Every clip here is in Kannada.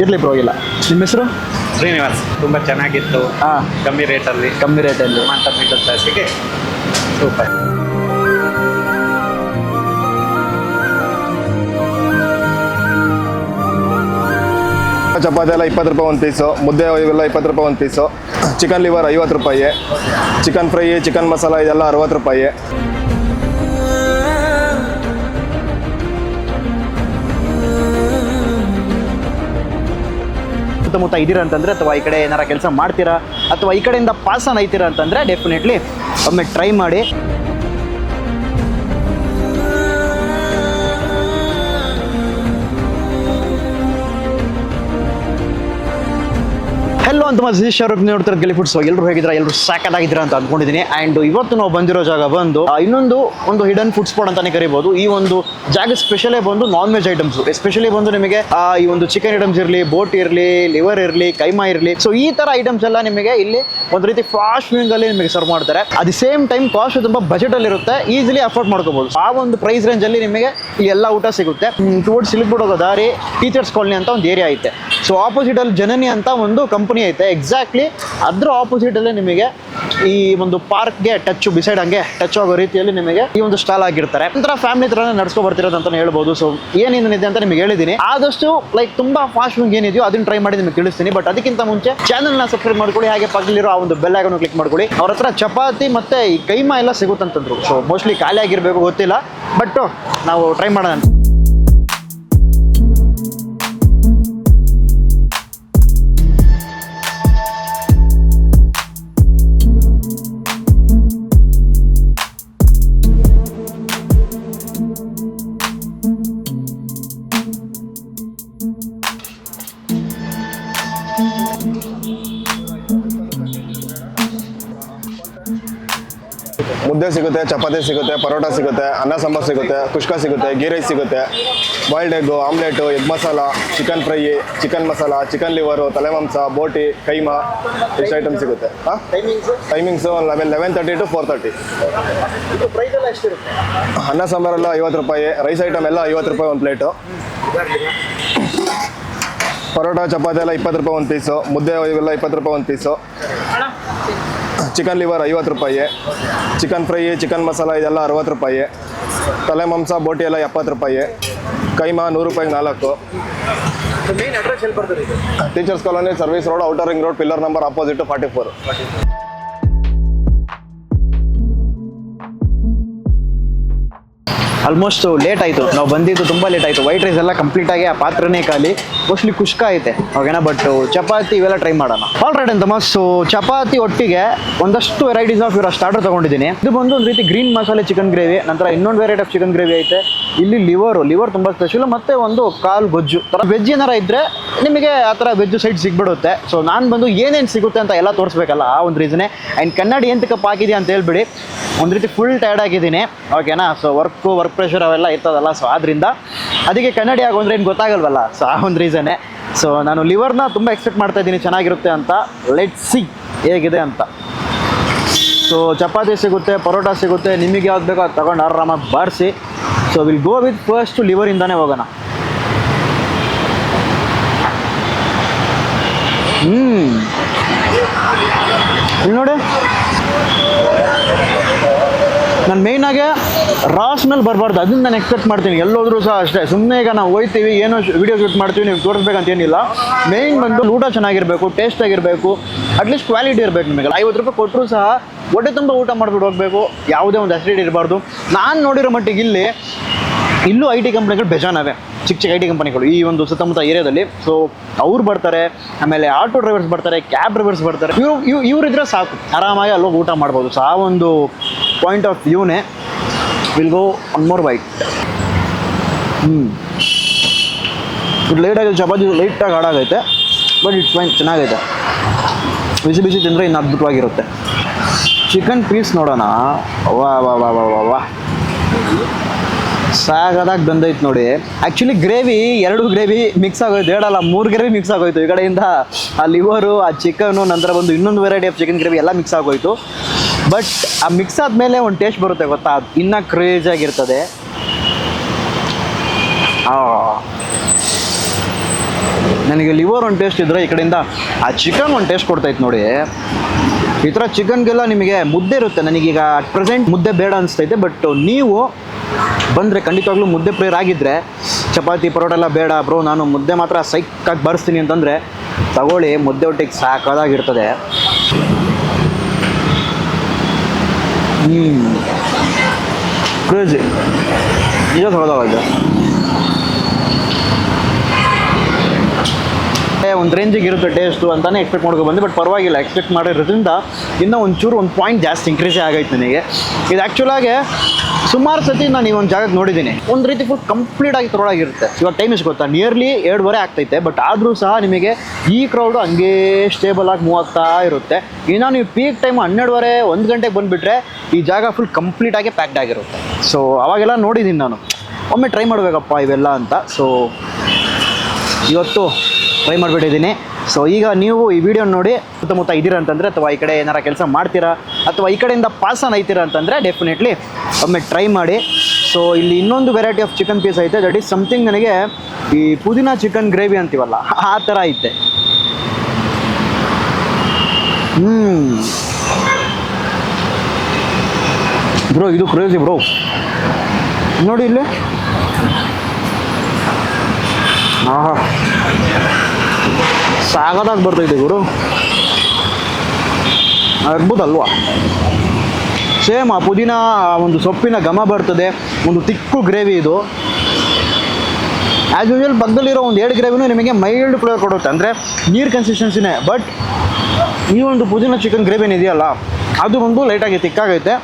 ಇರಲಿ ಪರವಾಗಿಲ್ಲ ನಿಮ್ಮ ಹೆಸರು? ಶ್ರೀನಿವಾಸ್. ತುಂಬ ಚೆನ್ನಾಗಿತ್ತು. ಹಾಂ. ಕಮ್ಮಿ ರೇಟಲ್ಲಿ ಕಮ್ಮಿ ರೇಟಲ್ಲಿ ಅಲ್ಲಿ. ಮಿಡಲ್ ಕ್ಲಾಸಿಗೆ ಸೂಪರ್ ಚಪಾತಿ ಎಲ್ಲ ಇಪ್ಪತ್ತು ರೂಪಾಯಿ ಒಂದು ಪೀಸು ಮುದ್ದೆ ಇವೆಲ್ಲ ಇಪ್ಪತ್ತು ರೂಪಾಯಿ ಒಂದು ಪೀಸು ಚಿಕನ್ ಲಿವರ್ ಐವತ್ತು ರೂಪಾಯಿ. ಚಿಕನ್ ಫ್ರೈ ಚಿಕನ್ ಮಸಾಲ ಇದೆಲ್ಲ ಅರವತ್ತು ರೂಪಾಯಿ. ಸುತ್ತಮುತ್ತ ಇದ್ದೀರಾ ಅಂತಂದರೆ ಅಥವಾ ಈ ಕಡೆ ಏನಾರ ಕೆಲಸ ಮಾಡ್ತೀರಾ ಅಥವಾ ಈ ಕಡೆಯಿಂದ ಪಾಸ್ ಆನ್ ಅಂತಂದರೆ ಅಂತಂದ್ರೆ ಡೆಫಿನೆಟ್ಲಿ ಒಮ್ಮೆ ಟ್ರೈ ಮಾಡಿ. ಹೆಲೋ ಅಂತ ಮಜೀಶ್ ಶಾರುಖ್ ನೋಡ್ತಾರೆ ಗೆಲಿ ಫುಡ್ಸ್ ಎಲ್ಲರೂ ಹೇಗಿದ್ರ ಎಲ್ಲರೂ ಸಾಕತ್ತಾಗಿದ್ದೀರಾ ಅಂತ ಅಂದ್ಕೊಂಡಿದ್ದೀನಿ ಆ್ಯಂಡ್ ಇವತ್ತು ನಾವು ಬಂದಿರೋ ಜಾಗ ಬಂದು ಇನ್ನೊಂದು ಒಂದು ಹಿಡನ್ ಫುಡ್ ಸ್ಪಾಟ್ ಅಂತಾನೆ ಕರಿಬಹುದು ಈ ಒಂದು ಜಾಗ ಸ್ಪೆಷಲೇ ಬಂದು ನಾನ್ ವೆಜ್ ಐಟಮ್ಸ್ ಎಸ್ಪೆಷಲಿ ಬಂದು ನಿಮಗೆ ಈ ಒಂದು ಚಿಕನ್ ಐಟಮ್ಸ್ ಇರಲಿ ಬೋಟ್ ಇರಲಿ ಲಿವರ್ ಇರಲಿ, ಕೈಮಾ ಇರಲಿ. ಸೊ ಈ ತರ ಐಟಮ್ಸ್ ಎಲ್ಲ ನಿಮಗೆ ಇಲ್ಲಿ ಒಂದು ರೀತಿ ಫಾಸ್ಟ್ ವಿಂಗ್ ಅಲ್ಲಿ ನಿಮಗೆ ಸರ್ವ್ ಮಾಡ್ತಾರೆ. ಅಟ್ ಸೇಮ್ ಟೈಮ್ ಕಾಸ್ಟ್ ತುಂಬಾ ಬಜೆಟ್ ಅಲ್ಲಿ ಇರುತ್ತೆ. ಈಸಿಲಿ ಅಫೋರ್ಡ್ ಮಾಡ್ಕೋಬಹುದು ಆ ಒಂದು ಪ್ರೈಸ್ ರೇಂಜ್ ಅಲ್ಲಿ ನಿಮಗೆ ಈ ಎಲ್ಲ ಊಟ ಸಿಗುತ್ತೆ. ಟುವರ್ಡ್ಸ್ ಸಿಲ್ಕ್ ದಾರಿ ಟೀಚರ್ಸ್ ಕಾಲನಿ ಅಂತ ಒಂದು ಏರಿಯಾ ಐತೆ. ಸೊ ಆಪೋಸಿಟ್ ಅಲ್ಲಿ ಜನನಿ ಅಂತ ಒಂದು ಕಂಪನಿ ಐತೆ. ಎಕ್ಸಾಕ್ಟ್ಲಿ ಅದ್ರ ಆಪೋಸಿಟ್ ಅಲ್ಲಿ ನಿಮಗೆ ಈ ಒಂದು ಪಾರ್ಕ್ಗೆ ಟಚ್ ಬಿಸೈಡ್ ಹಂಗೆ ಟಚ್ ಆಗೋ ರೀತಿಯಲ್ಲಿ ನಿಮಗೆ ಈ ಒಂದು ಸ್ಟಾಲ್ ಆಗಿರ್ತಾರೆ. ಒಂಥರ ಫ್ಯಾಮಿಲಿ ತರ ನಡ್ಸ್ಕೊ ಬರ್ತಿರೋದು ಅಂತ ಹೇಳ್ಬೋದು. ಸೊ ಏನೇನಿದೆ ಅಂತ ನಿಮಗೆ ಹೇಳಿದ್ದೀನಿ ಆದಷ್ಟು ಲೈಕ್ ತುಂಬಾ ಫಾಸ್ಟ್ ಏನಿದೆಯೋ ಅದನ್ನ ಟ್ರೈ ಮಾಡಿ ನಿಮಗೆ ತಿಳಿಸ್ತೀನಿ. ಬಟ್ ಅದಕ್ಕಿಂತ ಮುಂಚೆ ಚಾನಲ್ನ ಸಬ್ಸ್ಕ್ರೈಬ್ ಮಾಡ್ಕೊಳ್ಳಿ, ಹಾಗೆ ಪಕ್ಕಲಿರೋ ಆ ಒಂದು ಬೆಲ್ ಐಕನ್ ಕ್ಲಿಕ್ ಮಾಡ್ಕೊಳ್ಳಿ. ಅವ್ರ ಹತ್ರ ಚಪಾತಿ ಮತ್ತೆ ಈ ಕೈಮಾ ಎಲ್ಲ ಸಿಗುತ್ತಂತಂದ್ರು. ಸೊ ಮೋಸ್ಟ್ಲಿ ಖಾಲಿ ಆಗಿರ್ಬೇಕು, ಗೊತ್ತಿಲ್ಲ. ಬಟ್ ನಾವು ಟ್ರೈ ಮಾಡೋಣ ಮುದ್ದೆ ಸಿಗುತ್ತೆ ಚಪಾತಿ ಸಿಗುತ್ತೆ ಪರೋಟ ಸಿಗುತ್ತೆ ಅನ್ನ ಸಾಂಬಾರ್ ಸಿಗುತ್ತೆ ಕುಷ್ಕ ಸಿಗುತ್ತೆ ಗೀ ರೈಸ್ ಸಿಗುತ್ತೆ. Boiled egg omelette egg masala chicken fry chicken masala chicken liver ತಲೆ ಮಾಂಸ ಬೋಟಿ ಕೈಮಾ ಇಷ್ಟು ಐಟಮ್ ಸಿಗುತ್ತೆ. ಹಾಂ? Timings eleven eleven thirty to four thirty ಅನ್ನ ಸಾಂಬಾರೆಲ್ಲ ಐವತ್ತು ರೂಪಾಯಿ ರೈಸ್ ಐಟಮ್ ಎಲ್ಲ ಐವತ್ತು ರೂಪಾಯಿ ಒಂದು ಪ್ಲೇಟು ಪರೋಟ ಚಪಾತಿ ಎಲ್ಲ ಇಪ್ಪತ್ತು ರೂಪಾಯಿ ಒಂದು ಪೀಸು ಮುದ್ದೆ ಇವೆಲ್ಲ ಇಪ್ಪತ್ತು ರೂಪಾಯಿ ಒಂದು ಪೀಸು ಚಿಕನ್ ಲಿವರ್ ಐವತ್ತು ರೂಪಾಯಿ ಚಿಕನ್ ಫ್ರೈ ಚಿಕನ್ ಮಸಾಲ ಇದೆಲ್ಲ ಅರವತ್ತು ರೂಪಾಯಿ ತಲೆ ಮಾಂಸ ಬೋಟಿ ಎಲ್ಲ ಎಪ್ಪತ್ತು ರೂಪಾಯಿ ಕೈಮಾ ನೂರು ರೂಪಾಯಿ ನಾಲ್ಕು. Teachers colony service road outer ring road pillar number opposite forty four almost late ಆಯಿತು. ನಾವು ಬಂದಿದ್ದು ತುಂಬ ಲೇಟ್ ಆಯಿತು. ವೈಟ್ ರೈಸ್ ಎಲ್ಲ ಕಂಪ್ಲೀಟ್ ಆಗಿ ಆ ಪಾತ್ರನೇ ಖಾಲಿ. ಮೋಸ್ಟ್ಲಿ ಕುಷ್ಕ ಐತೆ ಓಕೆನಾ ಬಟ್ ಚಪಾತಿ ಇವೆಲ್ಲ ಟ್ರೈ ಮಾಡೋಣ. ಆಲ್ ರೈಟ್ ಅಂತ ಸೊ ಚಪಾತಿ ಒಟ್ಟಿಗೆ ಒಂದಷ್ಟು ವೆರೈಟೀಸ್ ಆಫ್ ಇವರ ಸ್ಟಾರ್ಟರ್ ತಗೊಂಡಿದ್ದೀನಿ. ಇದು ಬಂದು ಒಂದು ರೀತಿ ಗ್ರೀನ್ ಮಸಾಲೆ ಚಿಕನ್ ಗ್ರೇವಿ ನಂತರ ಇನ್ನೊಂದು ವೆರೈಟಿ ಆಫ್ ಚಿಕನ್ ಗ್ರೇವಿ ಐತೆ. ಇಲ್ಲಿ ಲಿವರ್ ಲಿವರ್ ತುಂಬ ಸ್ಪೆಷಲ್ ಮತ್ತೆ ಒಂದು ಕಾಲ್ ಗೊಜ್ಜು. ಥರ ವೆಜ್ ಏನಾರ ಇದ್ರೆ ನಿಮಗೆ ಆ ಥರ ವೆಜ್ ಸೈಡ್ ಸಿಗ್ಬಿಡುತ್ತೆ. ಸೊ ನಾನು ಬಂದು ಏನೇನು ಸಿಗುತ್ತೆ ಅಂತ ಎಲ್ಲ ತೋರಿಸ್ಬೇಕಲ್ಲ ಆ ಒಂದು ರೀಸನೇ ಆ್ಯಂಡ್ ಕನ್ನಡಿ ಎಂತಕ್ಕಪ್ಪ ಹಾಕಿದೆ ಅಂತ ಹೇಳ್ಬಿಡಿ. ಒಂದು ರೀತಿ ಫುಲ್ ಟಯರ್ಡ್ ಆಗಿದ್ದೀನಿ. ಓಕೆನಾ ಸೊ ವರ್ಕು ವರ್ಕ್ ಪ್ರೆಷರ್ ಅವೆಲ್ಲ ಇರ್ತದಲ್ಲ ಸೊ ಆದ್ದರಿಂದ ಅದಕ್ಕೆ ಕನ್ನಡಿ ಆಗೋಂದ್ರೆ ಏನು ಗೊತ್ತಾಗಲ್ವಲ್ಲ? ಸೊ ಆ ಒಂದು ರೀಸನ್ನೇ ಸೊ ನಾನು ಲಿವರ್ನ ತುಂಬ ಎಕ್ಸ್ಪೆಕ್ಟ್ ಮಾಡ್ತಾ ಇದ್ದೀನಿ, ಚೆನ್ನಾಗಿರುತ್ತೆ ಅಂತ. ಲೆಟ್ ಸಿ ಹೇಗಿದೆ ಅಂತ. ಸೊ ಚಪಾತಿ ಸಿಗುತ್ತೆ, ಪರೋಟ ಸಿಗುತ್ತೆ, ನಿಮಗೆ ಯಾವ್ದು ಬೇಕೋ ಅದು ತಗೊಂಡು ಆರಾಮಾಗಿ ಬಾರಿಸಿ. So will go with first ಲಿವರಿಂದಾನೇ ಹೋಗೋಣ. ಹ್ಞೂ ಇಲ್ಲಿ ನೋಡಿ. ನಾನು ಮೇಯ್ನಾಗೆ ರಾಸ್ ಮೇಲೆ ಬರಬಾರ್ದು ಅದನ್ನ ನಾನು ಎಕ್ಸ್ಪೆಕ್ಟ್ ಮಾಡ್ತೀನಿ. ಎಲ್ಲೋದ್ರೂ ಸಹ ಅಷ್ಟೇ. ಸುಮ್ಮನೆ ಈಗ ನಾವು ಹೋಯ್ತೀವಿ ಏನೋ ವಿಡಿಯೋ ಶೂಟ್ ಮಾಡ್ತೀವಿ, ನೀವು ತೋರಿಸ್ಬೇಕಂತ ಏನಿಲ್ಲ. ಮೇಯ್ನ್ ಬಂದು ಊಟ ಚೆನ್ನಾಗಿರಬೇಕು ಟೇಸ್ಟ್ ಆಗಿರಬೇಕು ಅಟ್ಲೀಸ್ಟ್ ಕ್ವಾಲಿಟಿ ಇರಬೇಕು ನಿಮಗೆ. ಐವತ್ತು ರೂಪಾಯಿ ಕೊಟ್ಟರು ಸಹ ಹೊಟ್ಟೆ ತುಂಬ ಊಟ ಮಾಡ್ಬಿಟ್ಟು ಹೋಗಬೇಕು, ಯಾವುದೇ ಒಂದು ಅಸಿಡಿಟಿ ಇರಬಾರ್ದು. ನಾನು ನೋಡಿರೋ ಮಟ್ಟಿಗೆ ಇಲ್ಲಿ, ಇಲ್ಲೂ ಐ ಟಿ ಕಂಪ್ನಿಗಳು ಬೇಜಾನವೆ ಚಿಕ್ಕ ಚಿಕ್ಕ ಐ ಟಿ ಕಂಪನಿಗಳು ಈ ಒಂದು ಸುತ್ತಮುತ್ತ ಏರಿಯಾದಲ್ಲಿ. ಸೊ ಅವ್ರು ಬರ್ತಾರೆ, ಆಮೇಲೆ ಆಟೋ ಡ್ರೈವರ್ಸ್ ಬರ್ತಾರೆ, ಕ್ಯಾಬ್ ಡ್ರೈವರ್ಸ್ ಬರ್ತಾರೆ. ಇವ್ರು ಇವ್ ಇವ್ರಿದ್ರೆ ಸಾಕು. ಆರಾಮಾಗಿ ಅಲ್ಲೋಗಿ ಊಟ ಮಾಡ್ಬೋದು. ಸೊ ಆ ಒಂದು point of ವ್ಯೂನೇ will go one more bite ಹ್ಞೂ ಇದು ಲೇಟಾಗಿ ಚಪಾತಿ ಲೈಟಾಗಿ ಹಾಡಾಗೈತೆ ಬಟ್ ಇಟ್ಸ್ ಫೈನ್ ಚೆನ್ನಾಗೈತೆ. ಬಿಸಿ ಬಿಸಿ ತಿಂದರೆ ಇನ್ನು ಅದ್ಭುತವಾಗಿರುತ್ತೆ. ಚಿಕನ್ ಪೀಸ್ ನೋಡೋಣ. ವಾ ವಾ ವಾ ವಾ ವಾ ವಾ. ಸಾಗದಾಗ ಬಂದೈತೆ ನೋಡಿ. ಆ್ಯಕ್ಚುಲಿ ಗ್ರೇವಿ ಎರಡು ಗ್ರೇವಿ ಮಿಕ್ಸ್ ಆಗೋಯ್ತು ಎರಡಲ್ಲ ಮೂರು ಗ್ರೇವಿ ಮಿಕ್ಸ್ ಆಗೋಯ್ತು. ಈ ಕಡೆಯಿಂದ ಆ ಲಿವರು ಆ ಚಿಕನು ನಂತರ ಬಂದು ಇನ್ನೊಂದು ವೆರೈಟಿ ಆಫ್ ಚಿಕನ್ ಗ್ರೇವಿ ಎಲ್ಲ ಮಿಕ್ಸ್ ಆಗೋಯ್ತು. ಬಟ್ ಆ ಮಿಕ್ಸ್ ಆದಮೇಲೆ ಒಂದು ಟೇಸ್ಟ್ ಬರುತ್ತೆ ಗೊತ್ತಾ? ಅದು ಇನ್ನೂ ಕ್ರೇಜಾಗಿರ್ತದೆ ನನಗೆ ಲಿವರ್ ಒಂದು ಟೇಸ್ಟ್ ಇದ್ದರೆ ಈ ಕಡೆಯಿಂದ ಆ ಚಿಕನ್ ಒಂದು ಟೇಸ್ಟ್ ಕೊಡ್ತೈತೆ ನೋಡಿ. ಈ ಥರ ಚಿಕನ್ಗೆಲ್ಲ ನಿಮಗೆ ಮುದ್ದೆ ಇರುತ್ತೆ. ನನಗೀಗ ಅಟ್ ಪ್ರೆಸೆಂಟ್ ಮುದ್ದೆ ಬೇಡ ಅನಿಸ್ತೈತೆ ಬಟ್ ನೀವು ಬಂದರೆ ಖಂಡಿತವಾಗ್ಲೂ ಮುದ್ದೆ ಪ್ರೇಯರ್ ಆಗಿದ್ದರೆ ಚಪಾತಿ, ಪರೋಟ ಎಲ್ಲ ಬೇಡ ಬ್ರೋ ನಾನು ಮುದ್ದೆ ಮಾತ್ರ ಸೈಕಾಗಿ ಬರೆಸ್ತೀನಿ ಅಂತಂದರೆ ತಗೊಳ್ಳಿ, ಮುದ್ದೆ ಒಟ್ಟಿಗೆ ಸಾಕಾದಾಗಿರ್ತದೆ. ಹ್ಞೂ ಕ್ರೇಜಿ ನಿಜ ಒಂದು ರೇಂಜಿಗೆ ಇರುತ್ತೆ ಟೇಸ್ಟು ಅಂತಲೇ ಎಕ್ಸ್ಪೆಕ್ಟ್ ಮಾಡ್ಕೊಂಡು ಬಂದೆ ಬಟ್ ಪರವಾಗಿಲ್ಲ. ಎಕ್ಸ್ಪೆಕ್ಟ್ ಮಾಡಿರೋದ್ರಿಂದ ಇನ್ನೂ ಒಂಚೂರು, ಒಂದು ಪಾಯಿಂಟ್ ಜಾಸ್ತಿ ಇನ್ಕ್ರೀಸೇ ಆಗೈತೆ ನನಗೆ. ಇದು ಆ್ಯಕ್ಚುಲಾಗೆ ಸುಮಾರು ಸತಿ ನಾನು ಈ ಒಂದು ಜಾಗಕ್ಕೆ ನೋಡಿದ್ದೀನಿ ಒಂದು ರೀತಿ ಫುಲ್ ಕಂಪ್ಲೀಟ್ ಆಗಿ ತೊಗೊಳಾಗಿರುತ್ತೆ ಇವಾಗ ಟೈಮ್ ಇಸ್ ಗೊತ್ತಾ? ನಿಯರ್ಲಿ ಎರಡುವರೆ ಆಗ್ತೈತೆ ಬಟ್ ಆದರೂ ಸಹ ನಿಮಗೆ ಈ ಕ್ರೌಡು ಹಂಗೇ ಸ್ಟೇಬಲ್ ಆಗಿ ಮೂವ್ ಆಗ್ತಾ ಇರುತ್ತೆ. ಇನ್ನೂ ನೀವು ಪೀಕ್ ಟೈಮ್ ಹನ್ನೆರಡುವರೆ, ಒಂದು ಗಂಟೆಗೆ ಬಂದುಬಿಟ್ರೆ ಈ ಜಾಗ ಫುಲ್ ಕಂಪ್ಲೀಟ್ ಆಗಿ ಪ್ಯಾಕ್ಡ್ ಆಗಿರುತ್ತೆ. ಸೊ ಅವಾಗೆಲ್ಲ ನೋಡಿದ್ದೀನಿ ನಾನು. ಒಮ್ಮೆ ಟ್ರೈ ಮಾಡಬೇಕಪ್ಪ ಇವೆಲ್ಲ ಅಂತ. ಸೊ ಇವತ್ತು ಟ್ರೈ ಮಾಡಿಬಿಟ್ಟಿದ್ದೀನಿ ಸೊ ಈಗ ನೀವು ಈ ವಿಡಿಯೋ ನೋಡಿ ಸುತ್ತಮುತ್ತ ಇದ್ದೀರಾ ಅಂತಂದರೆ ಅಥವಾ ಈ ಕಡೆ ಏನಾರ ಕೆಲಸ ಮಾಡ್ತೀರಾ ಅಥವಾ ಈ ಕಡೆಯಿಂದ ಪಾಸನ್ ಐತೀರಾ ಅಂತಂದರೆ ಡೆಫಿನೆಟ್ಲಿ ಒಮ್ಮೆ ಟ್ರೈ ಮಾಡಿ. ಸೊ ಇಲ್ಲಿ ಇನ್ನೊಂದು ವೆರೈಟಿ ಆಫ್ ಚಿಕನ್ ಪೀಸ್ ಐತೆ. ದಟ್ ಈಸ್ ಸಮಥಿಂಗ್ ನನಗೆ ಈ ಪುದೀನ ಚಿಕನ್ ಗ್ರೇವಿ ಅಂತೀವಲ್ಲ ಆ ಥರ ಐತೆ. ಹ್ಞೂ ಬ್ರೋ ಇದು ಕ್ರೇಜಿ ಬ್ರೋ ನೋಡಿ ಇಲ್ಲಿ. ಆಹಾ. ಸಾಗದಾಗಿ ಬರ್ತೈತೆ ಗುರು. ಅದ್ಭುತ ಅಲ್ವಾ? ಸೇಮ್ ಆ ಪುದೀನ ಒಂದು ಸೊಪ್ಪಿನ ಘಮ ಬರ್ತದೆ, ಒಂದು ತಿಕ್ಕು ಗ್ರೇವಿ ಇದು. ಆ್ಯಸ್ ಯೂಶುವಲ್ ಪಕ್ಕದಲ್ಲಿರೋ ಒಂದು ಎರಡು ಗ್ರೇವಿನೂ ನಿಮಗೆ ಮೈಲ್ಡ್ ಫ್ಲೇವರ್ ಕೊಡುತ್ತೆ. ಅಂದರೆ ನೀರು ಕನ್ಸಿಸ್ಟೆನ್ಸಿನೇ ಬಟ್ ಈ ಒಂದು ಪುದೀನ ಚಿಕನ್ ಗ್ರೇವಿ ಇದೆಯಲ್ಲ, ಅದು ಒಂದು ಲೈಟಾಗಿ ತಿಕ್ಕಾಗೈತೆ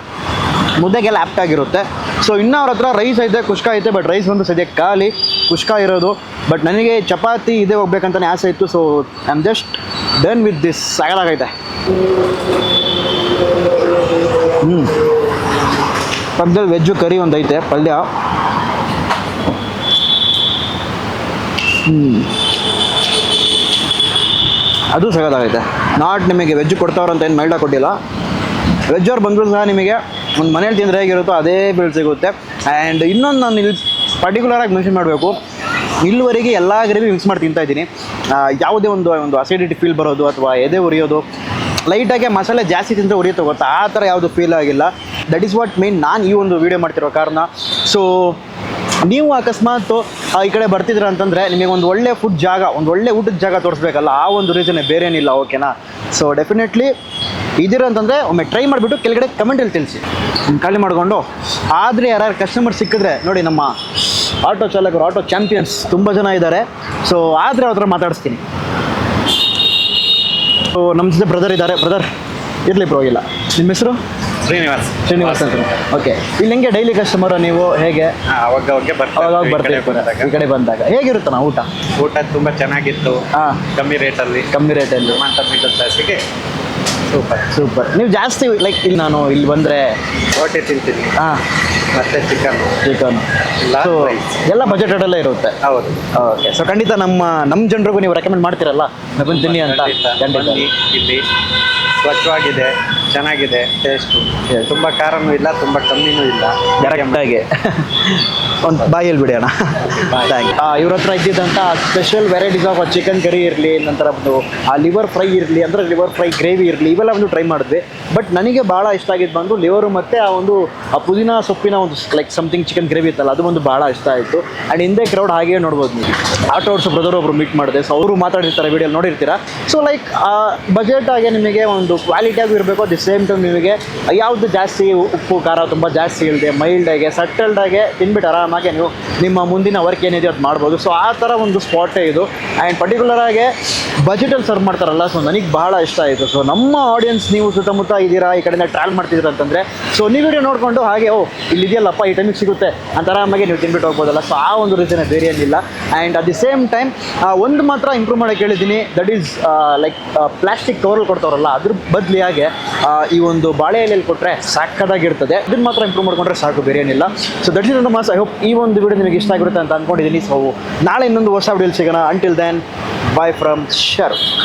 ಮುದ್ದೆಗೆಲ್ಲ ಆ್ಯಪ್ಟ್ ಆಗಿರುತ್ತೆ. ಸೊ ಇನ್ನು ಅವ್ರ ಹತ್ರ ರೈಸ್ ಐತೆ, ಕುಷ್ಕ ಐತೆ ಬಟ್ ರೈಸ್ ಬಂದು ಸದ್ಯ ಖಾಲಿ, ಕುಷ್ಕ ಇರೋದು. ಬಟ್ ನನಗೆ ಚಪಾತಿ ಇದೇ ಹೋಗ್ಬೇಕಂತಲೇ ಆಸೆ ಇತ್ತು so I am just done with this ಸಾಗಲಾಗೈತೆ ಹ್ಞೂ ಪಕ್ಕದಲ್ಲಿ ವೆಜ್ಜು ಕರಿ ಒಂದು ಐತೆ, ಪಲ್ಯ. ಹ್ಞೂ ಅದು ಸಗದಾಗೈತೆ ನಾಟ್ ನಿಮಗೆ ವೆಜ್ ಕೊಡ್ತಾವ್ರಂತ ಏನು ಮೈಡಾ ಕೊಟ್ಟಿಲ್ಲ. ವೆಜ್ ಅವ್ರು ಬಂದರೂ ಸಹ ನಿಮಗೆ ಒಂದು ಮನೇಲಿ ತಿಂದರೆ ಹೇಗಿರುತ್ತೋ ಅದೇ ಬಿಲ್ ಸಿಗುತ್ತೆ. ಆ್ಯಂಡ್ ಇನ್ನೊಂದು ನಾನು ಇಲ್ಲಿ ಪರ್ಟಿಕ್ಯುಲರಾಗಿ ಮೆನ್ಷನ್ ಮಾಡಬೇಕು. ಇಲ್ಲಿವರೆಗೆ ಎಲ್ಲ ಗ್ರೇವಿ ಮಿಕ್ಸ್ ಮಾಡಿ ತಿಂತಾ ಇದ್ದೀನಿ. ಯಾವುದೇ ಒಂದು ಒಂದು ಅಸಿಡಿಟಿ ಫೀಲ್ ಬರೋದು ಅಥವಾ ಎದೆ ಉರಿಯೋದು ಲೈಟಾಗಿ ಮಸಾಲೆ ಜಾಸ್ತಿ ತಿಂದರೆ ಉರಿಯುತ್ತೆ ಗೊತ್ತಾ? ಆ ಥರ ಯಾವುದು ಫೀಲ್ ಆಗಿಲ್ಲ. ದಟ್ ಈಸ್ ವಾಟ್ ಮೇನ್ ನಾನು ಈ ಒಂದು ವೀಡಿಯೋ ಮಾಡ್ತಿರೋ ಕಾರಣ. ಸೊ ನೀವು ಅಕಸ್ಮಾತ್ ಈ ಕಡೆ ಬರ್ತಿದ್ರ ಅಂತಂದರೆ ನಿಮಗೆ ಒಂದು ಒಳ್ಳೆ ಫುಡ್ ಜಾಗ, ಒಂದು ಒಳ್ಳೆ ಊಟದ ಜಾಗ ತೋರಿಸ್ಬೇಕಲ್ಲ, ಆ ಒಂದು ರೀಸನ್ ಬೇರೆ ಏನಿಲ್ಲ ಓಕೆನಾ ಸೊ ಡೆಫಿನೆಟ್ಲಿ ಇದ್ದೀರ ಅಂತಂದರೆ ಒಮ್ಮೆ ಟ್ರೈ ಮಾಡಿಬಿಟ್ಟು ಕೆಳಗಡೆ ಕಮೆಂಟಲ್ಲಿ ತಿಳಿಸಿ. ಖಾಲಿ ಮಾಡಿಕೊಂಡು. ಆದರೆ ಯಾರು ಕಸ್ಟಮರ್ ಸಿಕ್ಕಿದ್ರೆ ನೋಡಿ ನಮ್ಮ ಆಟೋ ಚಾಲಕರು ಆಟೋ ಚಾಂಪಿಯನ್ಸ್ ತುಂಬ ಜನ ಇದ್ದಾರೆ. ಸೊ ಆದರೆ ಅವ್ರ ಹತ್ರ ಮಾತಾಡಿಸ್ತೀನಿ. ಸೊ ನಮ್ಮ ಜೊತೆ ಬ್ರದರ್ ಇದ್ದಾರೆ. ಬ್ರದರ್ ಇರಲಿ ಪರವಾಗಿಲ್ಲ ನಿಮ್ಮ ಹೆಸರು? ಶ್ರೀನಿವಾಸ್. ಶ್ರೀನಿವಾಸ್ ಅಂತ. ಓಕೆ ಇಲ್ಲಿ ಹೆಂಗೆ ಡೈಲಿ ಕಸ್ಟಮರ್ ನೀವು? ಹೇಗೆ? ಅವಾಗ ಅವಾಗೆ ಬರ್ತಾರೆ ಈ ಕಡೆ ಬಂದಾಗ. ಬಂದಾಗ. ಹೇಗಿರುತ್ತಣ್ಣ ಊಟ? ಊಟ ತುಂಬಾ ಚೆನ್ನಾಗಿತ್ತು. ಹಾಂ. ಕಮ್ಮಿ ರೇಟಲ್ಲಿ ಕಮ್ಮಿ ರೇಟಲ್ಲಿ ಕ್ಲಾಸಿಗೆ ಸೂಪರ್ ಸೂಪರ್ ನೀವು ಜಾಸ್ತಿ ಲೈಕ್ ಇಲ್ಲಿ ನಾನು ಇಲ್ಲಿ ಬಂದರೆ ರೋಟಿ ತಿಂತೀನಿ. ಹಾಂ. ಮತ್ತೆ ಚಿಕನ್ ಚಿಕನ್ ಸೊ ಅಲ್ಲೇ ಎಲ್ಲ ಬಜೆಟಲ್ಲೇ ಇರುತ್ತೆ. ಹೌದು. ಓಕೆ ಸೊ ಖಂಡಿತ ನಮ್ಮ ನಮ್ಮ ಜನರಿಗೂ ನೀವು ರೆಕಮೆಂಡ್ ಮಾಡ್ತೀರಲ್ಲ? ಬಂದು ತಿನ್ನಿ ಅಂತ. ಇಲ್ಲಿ. ಸ್ವಚ್ಛವಾಗಿದೆ. ಚೆನ್ನಾಗಿದೆ ಟೇಸ್ಟು. ತುಂಬಾ ಖಾರನೂ ಇಲ್ಲ ತುಂಬಾ ಕಮ್ಮಿನೂ ಇಲ್ಲ. ಕರೆಕ್ಟಾಗಿ ಒಂದು ಬಾಯಲ್ಲಿ ಬಿಡಿ ಅಣ್ಣ ಇವ್ರ ಹತ್ರ ಇದ್ದಿದ್ದಂಥ special varieties of chicken curry ಇರಲಿ ನಂತರ ಒಂದು ಆ ಲಿವರ್ ಫ್ರೈ ಇರಲಿ ಅಂದರೆ ಲಿವರ್ ಫ್ರೈ ಗ್ರೇವಿ ಇರಲಿ ಇವೆಲ್ಲ ಒಂದು ಟ್ರೈ ಮಾಡಿದ್ವಿ. ಬಟ್ ನನಗೆ ಭಾಳ ಇಷ್ಟ ಆಗಿದ್ದು ಬಂದು ಲಿವರು ಮತ್ತೆ ಆ ಒಂದು ಆ ಪುದೀನ ಸೊಪ್ಪಿನ ಒಂದು ಲೈಕ್ ಸಮಥಿಂಗ್ ಚಿಕನ್ ಗ್ರೇವಿ ಇತ್ತಲ್ಲ ಅದು ಒಂದು ಭಾಳ ಇಷ್ಟ ಆಯಿತು. ಆ್ಯಂಡ್ ಹಿಂದೆ ಕ್ರೌಡ್ ಹಾಗೆ ನೋಡ್ಬೋದು ನೀವು. ಆಟೋ ಓಡಿಸೋ ಬ್ರದರ್ ಒಬ್ರು ಮೀಟ್ ಮಾಡಿದೆ ಸೊ ಅವರು ಮಾತಾಡಿರ್ತಾರೆ ವಿಡಿಯೋ ನೋಡಿರ್ತೀರಾ? ಸೊ ಲೈಕ್ ಬಜೆಟ್ ಆಗಿ ನಿಮಗೆ ಒಂದು ಕ್ವಾಲಿಟಿಯಾಗಿ ಇರಬೇಕು ಸೇಮ್ ಟೈಮ್ ನಿಮಗೆ. ಯಾವುದು ಜಾಸ್ತಿ ಉಪ್ಪು, ಖಾರ ತುಂಬ ಜಾಸ್ತಿ ಇಲ್ಲದೆ ಮೈಲ್ಡಾಗೆ ಸಟ್ಟಲ್ಡಾಗೆ ತಿನ್ಬಿಟ್ಟು ಆರಾಮಾಗಿ ನೀವು ನಿಮ್ಮ ಮುಂದಿನ ವರ್ಕ್ ಏನಿದೆ ಅದು ಮಾಡ್ಬೋದು. ಸೊ ಆ ಥರ ಒಂದು ಸ್ಪಾಟೇ ಇದು. ಆ್ಯಂಡ್ ಪರ್ಟಿಕ್ಯುಲರಾಗೆ ಬಜೆಟಲ್ಲಿ ಸರ್ವ್ ಮಾಡ್ತಾರಲ್ಲ ಸೊ ನನಗೆ ಬಹಳ ಇಷ್ಟ ಆಯಿತು. ಸೊ ನಮ್ಮ ಆಡಿಯನ್ಸ್ ನೀವು ಸುತ್ತಮುತ್ತ ಇದ್ದೀರಾ, ಈ ಕಡೆಯಿಂದ ಟ್ರಾವೆಲ್ ಮಾಡ್ತಿದ್ದೀರಾ ಅಂತಂದರೆ ಸೊ ನೀವು ವಿಡಿಯೋ ನೋಡಿಕೊಂಡು ಹಾಗೆ, ಓ, ಇಲ್ಲಿ ಇದೆಯಲ್ಲಪ್ಪ, ಈ ಟೈಮಿಗೆ ಸಿಗುತ್ತೆ. ಅಂತ ಆರಾಮಾಗಿ ನೀವು ತಿನ್ಬಿಟ್ಟು ಹೋಗ್ಬೋದಲ್ಲ. ಸೊ ಆ ಒಂದು ರೀಸನ್ ಬೇರೆ ಏನಿಲ್ಲ and at the same time ಒಂದು ಮಾತ್ರ ಇಂಪ್ರೂವ್ ಮಾಡೋಕ್ಕೆ ಹೇಳಿದ್ದೀನಿ. ದಟ್ ಈಸ್ ಲೈಕ್ ಪ್ಲಾಸ್ಟಿಕ್ ಕವರಲ್ಲಿ ಕೊಡ್ತಾರಲ್ಲ, ಅದ್ರ ಬದಲಿಯಾಗೆ ಈ ಒಂದು ಬಾಳೆ ಎಲೆಯಲ್ಲಿ ಕೊಟ್ಟರೆ ಸಾಕದಾಗಿರ್ತದೆ ಇದನ್ನು ಮಾತ್ರ ಇಂಪ್ರೂವ್ ಮಾಡ್ಕೊಂಡ್ರೆ ಸಾಕು, ಬೇರೆ ಏನಿಲ್ಲ. So that is mass I hope ಈ ಒಂದು ವಿಡಿಯೋ ನಿಮಗೆ ಇಷ್ಟ ಆಗಿರುತ್ತೆ ಅಂತ ಅಂದ್ಕೊಂಡಿದ್ದೀನಿ ಸೊ ನಾಳೆ ಇನ್ನೊಂದು ಹೊಸ ವಿಡಿಯೋಲಿ ಸಿಗೋಣ. Until then bye from ущерб.